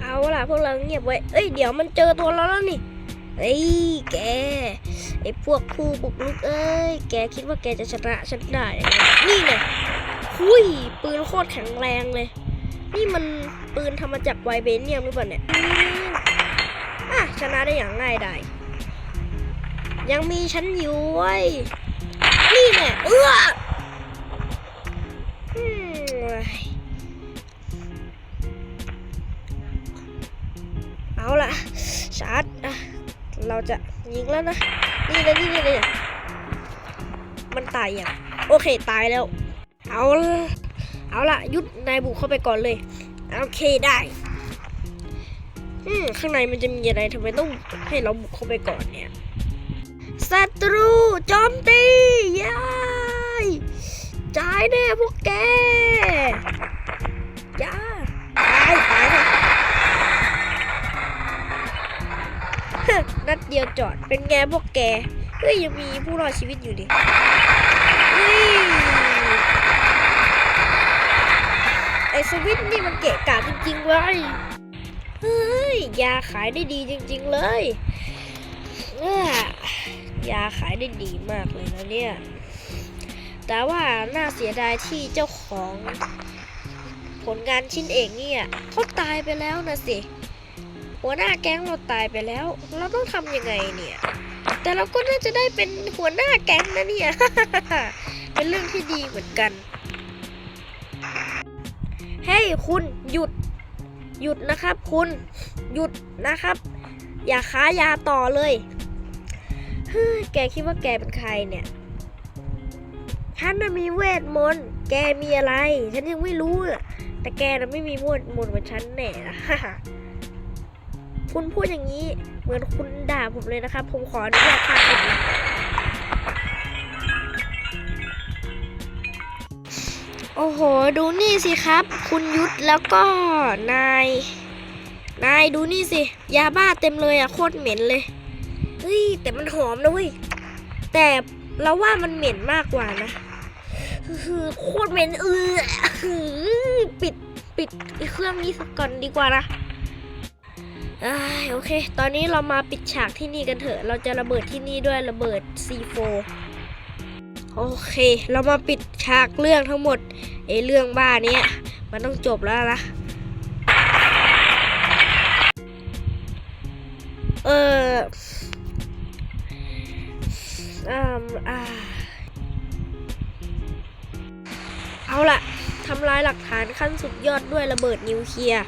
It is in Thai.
เอาล่ะพวกเราเงียบไว้ เอ้ยเดี๋ยวมันเจอตัวเราแล้วนี่เอ้ยแกไอ้พวกผู้บุกรุกเอ้ยแกคิดว่าแกจะชนะฉันได้ นี่ไงหุยปืนโคตรแข็งแรงเลย นี่มันปืนทำมาจากไวเบเนียมหรือเปล่าเนี่ยอะชนะได้อย่างง่ายดายยังมีฉันอยู่เว้ยนี่แน่เอื้อ ชาร์จอะเราจะยิงแล้วนะ นี่เลยนี่เลยนี่มันตายอย่างโอเคตายแล้ว เอาเอาละยุดนายบุกเข้าไปก่อนเลย โอเคได้อืมข้างในมันจะมีอะไรทำไมต้องให้เราบุกเข้าไปก่อนเนี่ยศัตรูโจอมตียายจ่ายแน่พวกแก นัดเดียวจอด เป็นไงพวกแก เฮ้ยยังมีผู้รอดชีวิตอยู่ดิไอสวิตนี่มันเกะกะจริงๆเลย เฮ้ย ยาขายได้ดีจริง ๆ เลยยาขายได้ดีมากเลยนะเนี่ย แต่ว่าน่าเสียดายที่เจ้าของผลงานชิ้นเอกเนี่ยเขาตายไปแล้วนะสิ หัวหน้าแก๊งเราตายไปแล้ว เราต้องทำยังไงเนี่ย แต่เราก็น่าจะได้เป็นหัวหน้าแก๊งนะเนี่ย เป็นเรื่องที่ดีเหมือนกัน เฮ้ยคุณหยุด หยุดนะครับคุณหยุดนะครับ อย่าค้ายาต่อเลยเฮ้ยแกคิดว่าแกเป็นใครเนี่ยฉันน่ะมีเวทมนต์ แกมีอะไร ฉันยังไม่รู้อะแต่แกน่ะไม่มีเวทมนต์เหมือนฉันแน่ะ คุณพูดอย่างนี้เหมือนคุณด่าผมเลยนะครับ ผมขออนุญาตฆ่าคุณนะโอ้โห ดูนี่สิครับ คุณยุทธแล้วก็นาย นายดูนี่สิ ยาบ้าเต็มเลยอะโคตรเหม็นเลย เฮ้ย แต่มันหอมนะเว้ย แต่เราว่ามันเหม็นมากกว่านะคือโคตรเหม็นเออปิดปิดเครื่องนี้ก่อนดีกว่านะ โอเค ตอนนี้เรามาปิดฉากที่นี่กันเถอะ เราจะระเบิดที่นี่ด้วยระเบิด C4 โอเค เรามาปิดฉากเรื่องทั้งหมดไอ้เรื่องบ้าเนี้ยมันต้องจบแล้วนะ เอออืมอ่าเอาล่ะทำลายหลักฐานขั้นสุดยอดด้วยระเบิดนิวเคลียร์